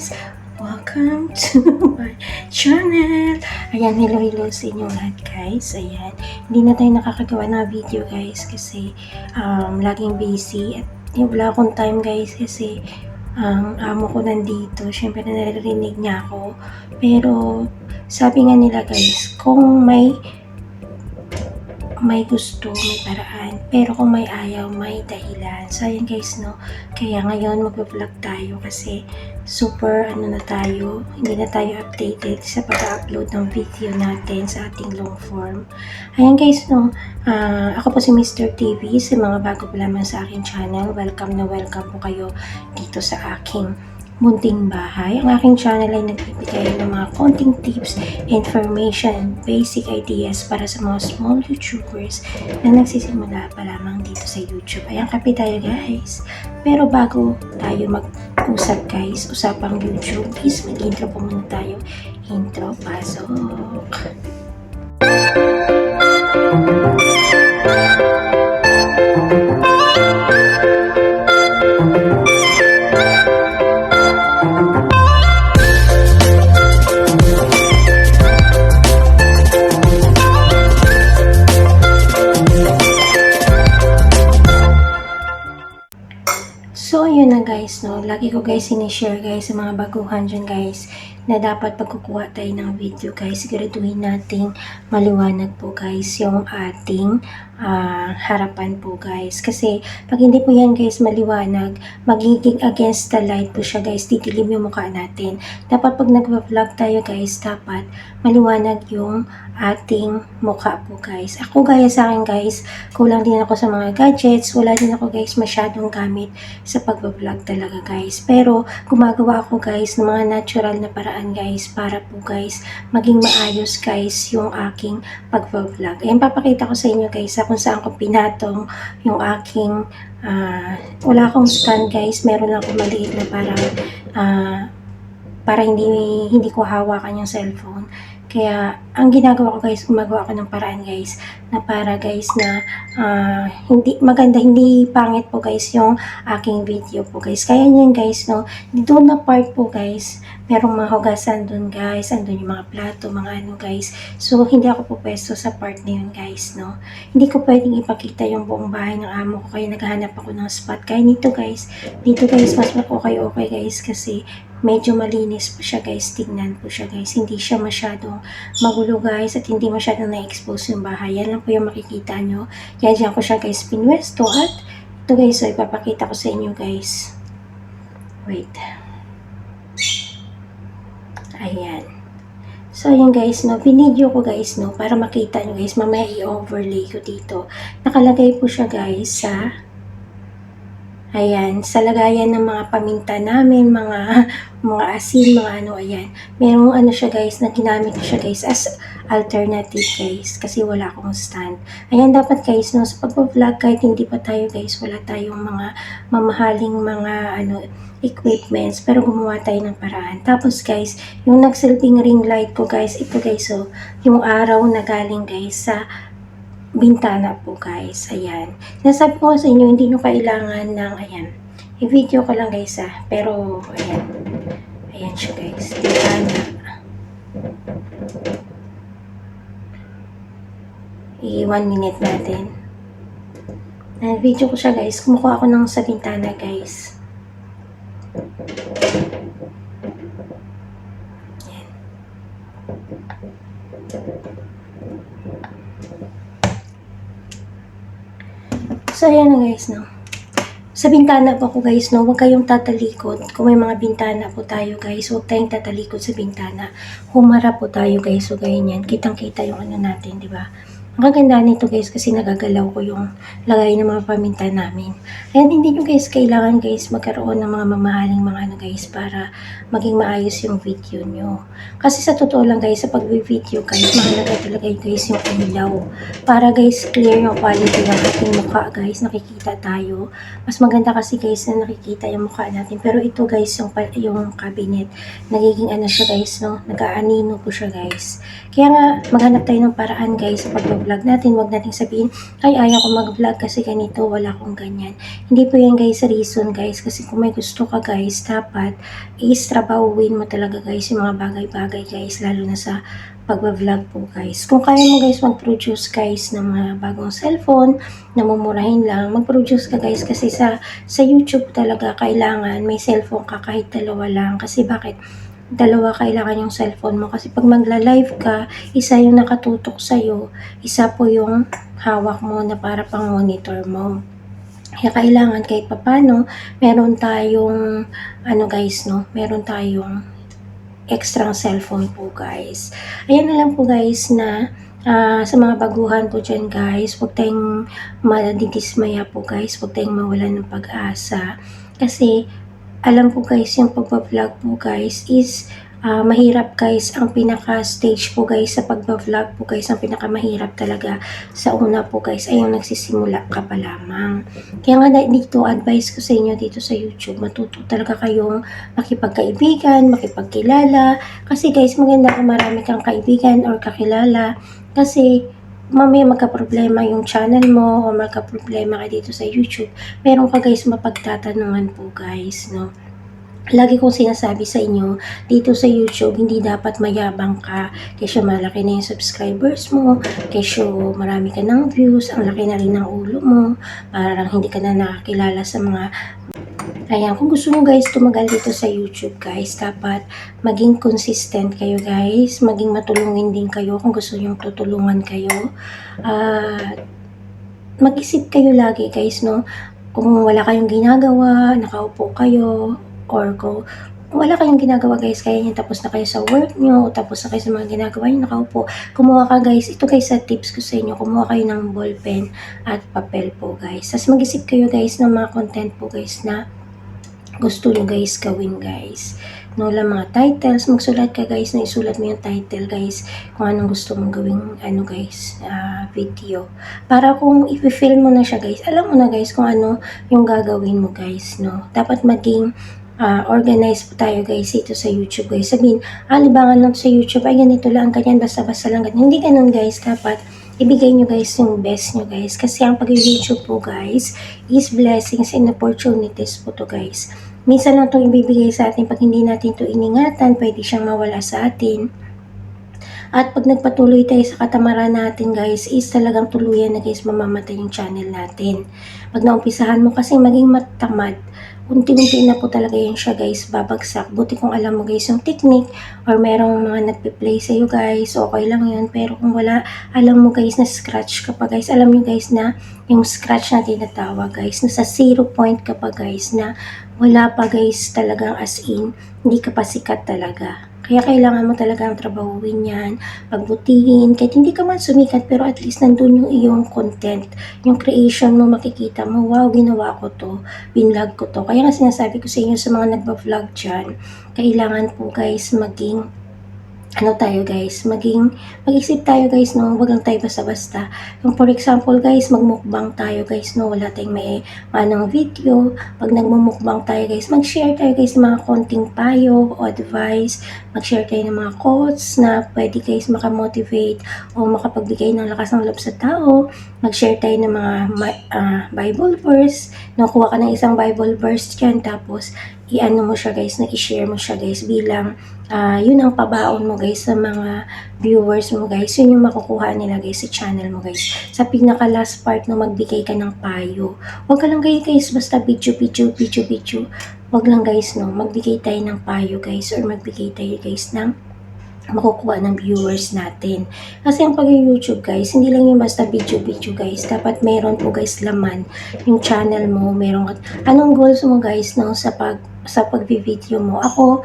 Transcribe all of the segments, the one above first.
guys! Welcome to my channel! Ayan, hello, hello sa inyo lahat guys. Ayan, hindi na tayo nakakagawa ng video guys kasi um, laging busy at wala akong time guys kasi ang amo ko nandito. Siyempre naririnig niya ako. Pero sabi nga nila guys, kung may may gusto, may paraan. Pero kung may ayaw, may dahilan. So, ayun guys, no. Kaya ngayon, mag-vlog tayo kasi super, ano na tayo, hindi na tayo updated sa pag-upload ng video natin sa ating long form. Ayan guys, no. ah, ako po si Mr. TV. Sa mga bago pa lamang sa aking channel, welcome na welcome po kayo dito sa aking munting bahay. Ang aking channel ay nagbibigay ng mga konting tips, information, basic ideas para sa mga small YouTubers na nagsisimula pa lamang dito sa YouTube. Ayan, kape tayo guys. Pero bago tayo mag-usap guys, usapang YouTube, please mag-intro po muna tayo. Intro, pasok. So, Lagi ko guys sinishare guys sa mga baguhan dyan guys na dapat pagkukuha tayo ng video guys. Siguraduhin nating maliwanag po guys yung ating ah, harapan po guys. Kasi pag hindi po yan guys maliwanag, magiging against the light po siya guys. Titilim yung mukha natin. Dapat pag nag-vlog tayo guys, dapat maliwanag yung ating mukha po guys. Ako gaya sa akin guys, kulang din ako sa mga gadgets. Wala din ako guys masyadong gamit sa pag-vlog talaga guys. Pero gumagawa ako guys ng mga natural na paraan guys para po guys maging maayos guys yung aking pag-vlog. Ayan papakita ko sa inyo guys sa kung saan ko pinatong yung aking ah, wala akong stand guys. Meron lang ako maliit na parang ah, para hindi hindi ko hawakan yung cellphone. Kaya, ang ginagawa ko guys, gumagawa ako ng paraan guys, na para guys na ah, hindi maganda, hindi pangit po guys yung aking video po guys. Kaya niyan guys, no, doon na part po guys, merong mga hugasan doon guys, andun yung mga plato, mga ano guys. So, hindi ako po pwesto sa part na yun guys, no. Hindi ko pwedeng ipakita yung buong bahay ng amo ko, kaya naghahanap ako ng spot. Kaya nito guys, dito guys, mas okay-okay guys, kasi medyo malinis po siya guys, tignan po siya guys. Hindi siya masyadong magulo guys at hindi masyadong na-expose yung bahay. Yan lang po yung makikita nyo. Yan dyan ko siya guys pinwesto at ito guys, so ipapakita ko sa inyo guys. Wait. Ayan. So, ayan guys, no, binidyo ko guys, no, para makita nyo guys, mamaya i-overlay ko dito. Nakalagay po siya guys sa Ayan, sa lagayan ng mga paminta namin, mga mga asin, mga ano, ayan. Merong ano siya guys, na ginamit siya guys as alternative guys, kasi wala akong stand. Ayan, dapat guys, no, sa pag-vlog, kahit hindi pa tayo guys, wala tayong mga mamahaling mga ano, equipments, pero gumawa tayo ng paraan. Tapos guys, yung nagsilbing ring light ko guys, ito guys, so, yung araw na galing guys sa bintana po guys. Ayan. Nasabi ko sa inyo, hindi nyo kailangan ng, ayan, i-video ko lang guys ah. Pero, ayan. Ayan siya guys. Bintana. I-one minute natin. Na-video ko siya guys. Kumukuha ako ng sa bintana guys. Ayan. So, ayan na guys, no. Sa bintana po ako guys, no, huwag kayong tatalikod. Kung may mga bintana po tayo guys, huwag tayong tatalikod sa bintana. Humarap po tayo guys, so ganyan yan. Kitang-kita yung ano natin, di ba? Ang gaganda nito guys kasi nagagalaw ko yung lagay ng mga paminta namin. Ayan, hindi nyo guys kailangan guys magkaroon ng mga mamahaling mga ano guys para maging maayos yung video nyo. Kasi sa totoo lang guys, sa pag-video guys, mahalaga talaga guys yung ilaw. Para guys, clear yung quality ng ating mukha guys, nakikita tayo. Mas maganda kasi guys na nakikita yung mukha natin. Pero ito guys, yung, yung cabinet, nagiging ano siya guys, no? Nag-aanino po siya guys. Kaya nga, maghanap tayo ng paraan guys sa pag-vlog vlog natin. Huwag nating sabihin, ay ayaw ko mag-vlog kasi ganito, wala akong ganyan. Hindi po yan guys reason guys kasi kung may gusto ka guys, dapat is trabahuin mo talaga guys yung mga bagay-bagay guys, lalo na sa pagbablog po guys. Kung kaya mo guys mag-produce guys ng mga bagong cellphone na mumurahin lang, mag-produce ka guys kasi sa sa YouTube talaga kailangan may cellphone ka kahit dalawa lang. Kasi bakit? Dalawa kailangan yung cellphone mo. Kasi pag magla-live ka, isa yung nakatutok sa'yo, isa po yung hawak mo na para pang monitor mo. Kaya kailangan kahit papano, meron tayong, ano guys, no? Meron tayong extra cellphone po guys. Ayan na lang po guys na ah, sa mga baguhan po dyan guys, huwag tayong madidismaya po guys, huwag tayong mawalan ng pag-asa. Kasi alam po guys, yung pagbablog po guys is ah, mahirap guys, ang pinaka-stage po guys sa pagbablog po guys, ang pinaka-mahirap talaga sa una po guys ay yung nagsisimula ka pa lamang. Kaya nga dito, advice ko sa inyo dito sa YouTube, matuto talaga kayong makipagkaibigan, makipagkilala. Kasi guys, maganda kung marami kang kaibigan or kakilala. Kasi mamaya magka-problema yung channel mo o magka-problema ka dito sa YouTube. Meron ka guys mapagtatanungan po guys, no? Lagi kong sinasabi sa inyo, dito sa YouTube, hindi dapat mayabang ka. Kesyo malaki na yung subscribers mo, kesyo marami ka ng views, ang laki na rin ng ulo mo, parang hindi ka na nakakilala sa mga Ayan, kung gusto mo guys tumagal dito sa YouTube guys, dapat maging consistent kayo guys, maging matulungin din kayo kung gusto nyo tutulungan kayo. At mag-isip kayo lagi guys, no? Kung wala kayong ginagawa, nakaupo kayo, or kung wala kayong ginagawa guys, kaya nyo tapos na kayo sa work nyo, tapos na kayo sa mga ginagawa nyo, nakaupo. Kumuha ka guys, ito guys sa tips ko sa inyo, kumuha kayo ng ballpen at papel po guys. Tapos mag-isip kayo guys ng mga content po guys na gusto nyo guys gawin guys. No lang mga titles, magsulat ka guys na isulat mo yung title guys kung anong gusto mong gawing ano guys, ah, video. Para kung i-film mo na siya guys, alam mo na guys kung ano yung gagawin mo guys, no. Dapat maging ah, organized po tayo guys dito sa YouTube guys. Sabihin, ah, libangan lang sa YouTube, ay ganito lang, ganyan, basta-basta lang, ganyan. Hindi ganun guys, dapat ibigay nyo guys yung best nyo guys. Kasi ang pag-YouTube po guys is blessings and opportunities po to guys. Minsan lang itong ibibigay sa atin pag hindi natin ito iningatan, pwede siyang mawala sa atin. At pag nagpatuloy tayo sa katamaran natin guys, is talagang tuluyan na guys mamamatay yung channel natin. Pag naumpisahan mo kasi maging matamad, unti-unti na po talaga yun siya guys, babagsak. Buti kung alam mo guys yung technique or merong mga nagpe-play sa'yo guys, okay lang yun. Pero kung wala, alam mo guys na scratch ka pa guys, alam nyo guys na yung scratch na tinatawag guys, nasa zero point ka pa guys na wala pa guys talagang as in, hindi ka pa sikat talaga. Kaya kailangan mo talagang trabahuin yan, pagbutihin, kahit hindi ka man sumikat, pero at least nandun yung iyong content, yung creation mo, makikita mo, wow, ginawa ko to, binlog ko to. Kaya nga sinasabi ko sa inyo sa mga nagba-vlog dyan, kailangan po guys maging ano tayo guys, maging, mag-isip tayo guys, no, wag lang tayo basta-basta. Yung for example guys, magmukbang tayo guys, no, wala tayong may manang video. Pag nagmumukbang tayo guys, mag-share tayo guys ng mga konting payo o advice. Mag-share tayo ng mga quotes na pwede guys makamotivate o makapagbigay ng lakas ng loob sa tao. Mag-share tayo ng mga ah, Bible verse. Nakuha ka ng isang Bible verse dyan, tapos i-ano mo siya guys, na i-share mo siya guys bilang ah, yun ang pabaon mo guys sa mga viewers mo guys. Yun yung makukuha nila guys sa channel mo guys. Sa pinaka last part no magbigay ka ng payo. Huwag ka lang guys, guys basta video, video, video, video. Huwag lang guys no, magbigay tayo ng payo guys or magbigay tayo guys ng makukuha ng viewers natin. Kasi ang pag-YouTube guys, hindi lang yung basta video-video guys. Dapat meron po guys laman yung channel mo. Meron anong goals mo guys no sa pag sa pag-video mo. Ako,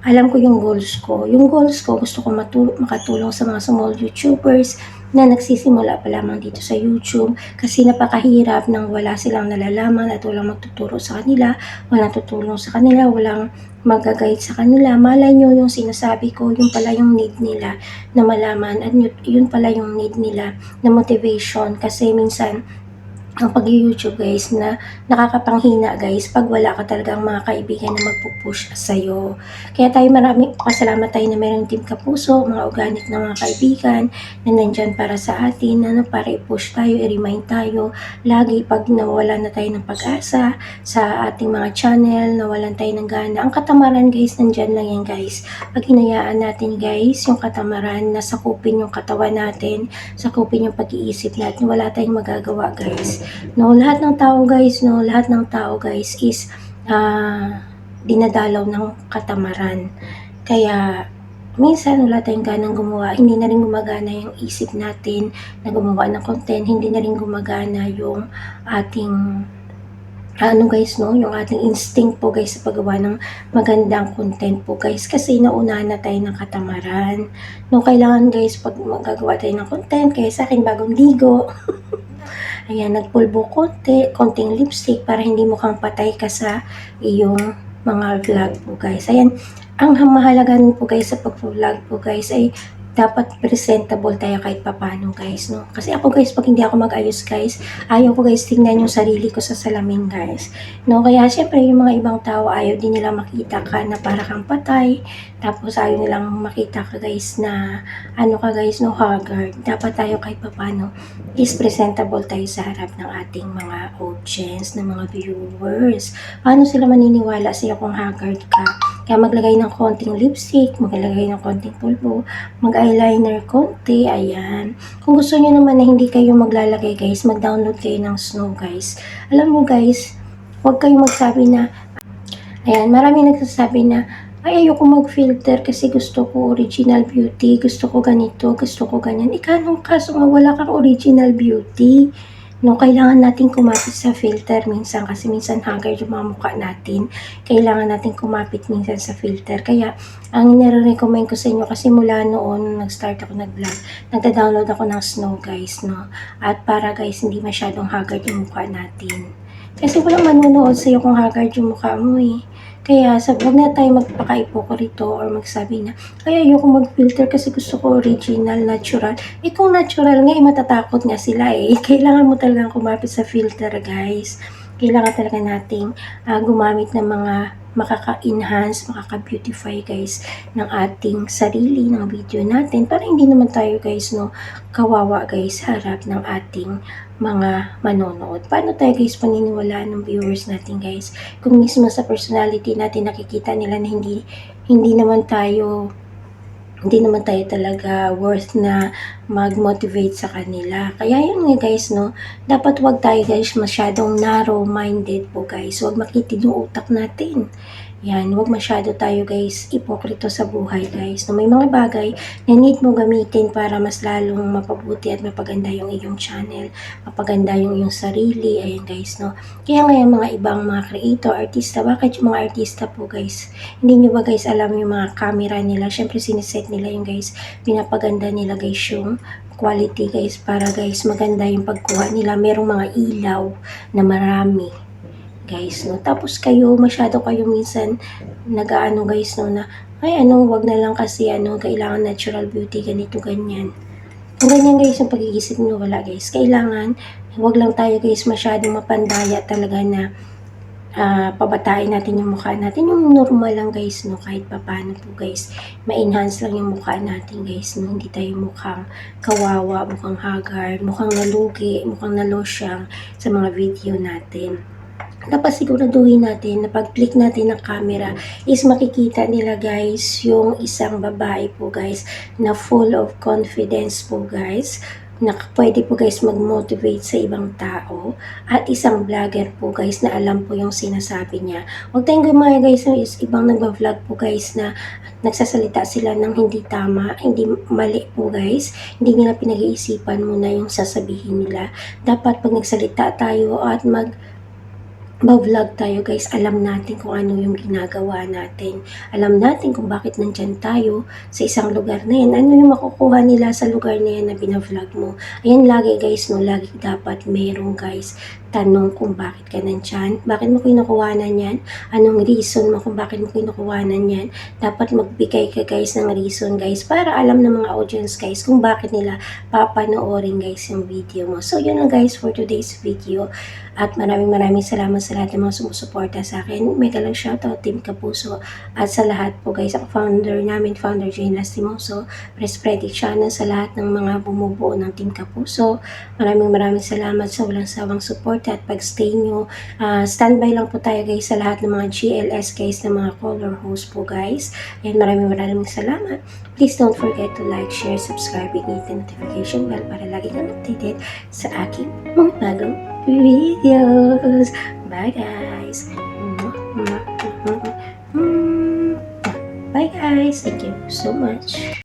alam ko yung goals ko. Yung goals ko, gusto ko matu- makatulong sa mga small YouTubers na nagsisimula pa lamang dito sa YouTube kasi napakahirap nang wala silang nalalaman at walang magtuturo sa kanila, walang tutulong sa kanila, walang mag-guide sa kanila. Malay nyo yung sinasabi ko, yun pala yung need nila na malaman at yun pala yung need nila na motivation kasi minsan ang pag-YouTube guys na nakakapanghina guys pag wala ka talagang mga kaibigan na magpupush sa'yo. Kaya tayo marami, pasalamat tayo na meron team kapuso, mga organic na mga kaibigan na nandyan para sa atin, ano, para i-push tayo, i-remind tayo, lagi pag nawala na tayo ng pag-asa sa ating mga channel, nawalan tayo ng gana. Ang katamaran guys, nandyan lang yan guys. Pag hinayaan natin guys, yung katamaran na sakupin yung katawan natin, sakupin yung pag-iisip natin, wala tayong magagawa guys. No, lahat ng tao guys, no, lahat ng tao guys is ah dinadalaw ng katamaran. Kaya minsan wala tayong ganang gumawa, hindi na rin gumagana yung isip natin na gumawa ng content, hindi na rin gumagana yung ating ano guys no, yung ating instinct po guys sa paggawa ng magandang content po guys kasi naunahan na tayo ng katamaran. No, kailangan guys pag magagawa tayo ng content, kaya sa akin bagong ligo, Ayan, nagpulbo konti, konting lipstick para hindi mukhang patay ka sa iyong mga vlog po guys. Ayan, ang mahalaga po guys sa pag-vlog po guys ay dapat presentable tayo kahit papano guys, no? Kasi ako guys, pag hindi ako mag-ayos guys, ayaw ko guys tingnan yung sarili ko sa salamin guys. No, kaya syempre yung mga ibang tao ayaw din nila makita ka na para kang patay. Tapos ayaw nilang makita ka guys na ano ka guys, no, haggard. Dapat tayo kahit papano is presentable tayo sa harap ng ating mga audience, ng mga viewers. Paano sila maniniwala sa'yo kung haggard ka? Kaya maglagay ng konting lipstick, maglagay ng konting pulbo, mag-eyeliner konti, ayan. Kung gusto niyo naman na hindi kayo maglalagay guys, mag-download kayo ng Snow guys. Alam mo guys, huwag kayong magsabi na, ayan, marami nagsasabi na, ay ayoko mag-filter kasi gusto ko original beauty, gusto ko ganito, gusto ko ganyan. Ika, nung kaso nga wala kang original beauty. No, kailangan natin kumapit sa filter minsan kasi minsan haggard yung mga mukha natin. Kailangan natin kumapit minsan sa filter. Kaya, ang nire-recommend ko sa inyo kasi mula noon, nag-start ako nag-vlog, nagda-download ako ng Snow guys, no? At para guys, hindi masyadong haggard yung mukha natin. Kasi walang manonood sa'yo kung haggard yung mukha mo eh. Kaya sa wag na tayo magpaka-ipokrito or magsabi na, ay ayoko mag-filter kasi gusto ko original, natural. Eh kung natural nga, eh, matatakot nga sila eh. Kailangan mo talagang kumapit sa filter guys. Kailangan talaga nating ah, gumamit ng mga makaka-enhance, makaka-beautify guys ng ating sarili, ng video natin para hindi naman tayo guys no kawawa guys harap ng ating mga manonood. Paano tayo guys paniniwalaan ng viewers natin guys? Kung mismo sa personality natin nakikita nila na hindi hindi naman tayo hindi naman tayo talaga worth na mag-motivate sa kanila. Kaya yun nga guys, no, dapat wag tayo guys masyadong narrow-minded po guys. Wag makitid yung utak natin. Yan, wag masyado tayo guys ipokrito sa buhay guys. No, may mga bagay na need mo gamitin para mas lalong mapabuti at mapaganda yung iyong channel, mapaganda yung iyong sarili. Ayan guys, no. Kaya ngayon mga ibang mga creator, artista, bakit yung mga artista po guys? Hindi nyo ba guys alam yung mga camera nila? Syempre siniset nila yung guys, pinapaganda nila guys yung quality guys para guys maganda yung pagkuha nila. Merong mga ilaw na marami guys, no? Tapos kayo, masyado kayo minsan nag-ano guys, no, na ay ano, wag na lang kasi ano, kailangan natural beauty, ganito, ganyan. Kung ganyan guys, yung pag-iisip nyo, wala guys. Kailangan, wag lang tayo guys masyadong mapandaya talaga na ah, pabatain natin yung mukha natin. Yung normal lang guys, no, kahit papano po guys. Ma-enhance lang yung mukha natin guys, no. Hindi tayo mukhang kawawa, mukhang haggard, mukhang nalugi, mukhang nalosyang sa mga video natin dapat siguraduhin natin na pag-click natin ng camera is makikita nila guys yung isang babae po guys na full of confidence po guys na pwede po guys mag-motivate sa ibang tao at isang vlogger po guys na alam po yung sinasabi niya. Huwag tayong gumaya guys ng is ibang nagba-vlog po guys na nagsasalita sila ng hindi tama, hindi mali po guys. Hindi nila pinag-iisipan muna yung sasabihin nila. Dapat pag nagsalita tayo at mag vlog tayo guys, alam natin kung ano yung ginagawa natin. Alam natin kung bakit nandyan tayo sa isang lugar na yan. Ano yung makukuha nila sa lugar na yan na binavlog mo. Ayan lagi guys, no, lagi dapat merong guys tanong kung bakit ka nandyan. Bakit mo kinukuhanan yan? Anong reason mo kung bakit mo kinukuhanan yan? Dapat magbigay ka guys ng reason guys para alam ng mga audience guys kung bakit nila papanoorin guys yung video mo. So yun lang guys for today's video. At maraming maraming salamat sa lahat ng mga sumusuporta sa akin. Mega lang shoutout Team Kapuso at sa lahat po guys, ang founder namin, founder Jane Lastimoso, Press Freddy Channel sa lahat ng mga bumubuo ng Team Kapuso. Maraming maraming salamat sa walang sawang support at pagstay nyo. Ah, standby lang po tayo guys sa lahat ng mga GLS guys na mga color host po guys. Yan, maraming maraming salamat. Please don't forget to like, share, subscribe, and hit the notification bell para lagi kang updated sa aking mga bagong videos. Bye guys! Bye guys! Thank you so much.